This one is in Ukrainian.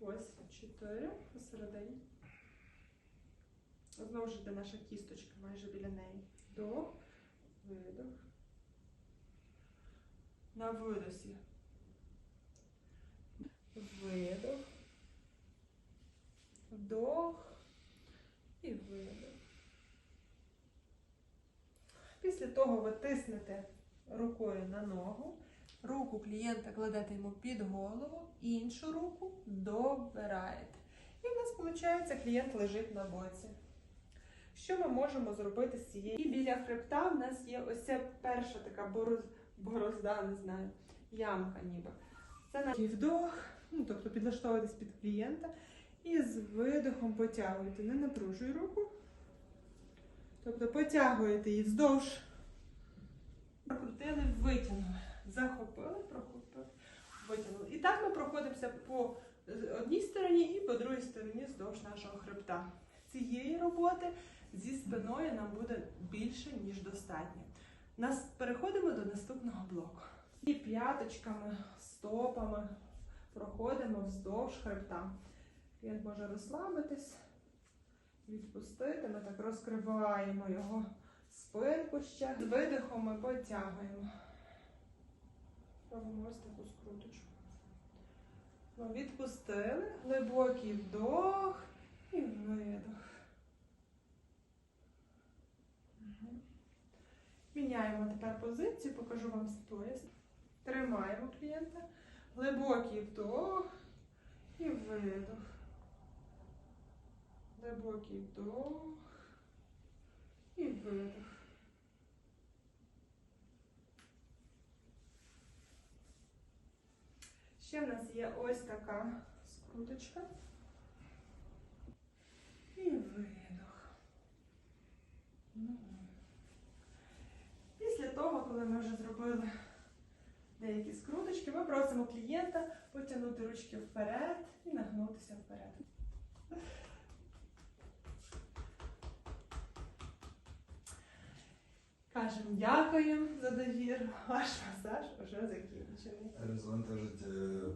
Ось чотири посередині. Знову ж йде наша кісточка майже біля неї. Вдох, видох. На видосі. Видох. Вдох і видох. Після того ви тиснете рукою на ногу. Руку клієнта кладете йому під голову, іншу руку добираєте. І в нас виходить, клієнт лежить на боці. Що ми можемо зробити з цієї? І біля хребта в нас є ось ця перша така бороз... борозда, не знаю, ямка ніби. Це наш вдох, ну, тобто підлаштовуєтесь під клієнта. І з видохом потягуєте. Не напружуй руку. Тобто потягуєте її вздовж. Прокрутили, витягнули. Захопили, прохопили, витягнули. І так по одній стороні і по другій стороні вздовж нашого хребта. Цієї роботи зі спиною нам буде більше, ніж достатньо. Нас переходимо до наступного блоку. І п'яточками, стопами проходимо вздовж хребта. Клієнт може розслабитись, відпустити. Ми так розкриваємо його спинку ще. З видихом ми потягуємо. Робимо ось таку скруточку. Відпустили, глибокий вдох і видох. Міняємо тепер позицію, покажу вам стоїзд. Тримаємо клієнта. Глибокий вдох і видох. Глибокий вдох і видох. Ще в нас є ось така скруточка. І видох. Ну. Після того, коли ми вже зробили деякі скруточки, ми просимо клієнта потягнути ручки вперед і нагнутися вперед. Кажемо дякуємо за довіру. Ваш масаж вже закінчений. Е,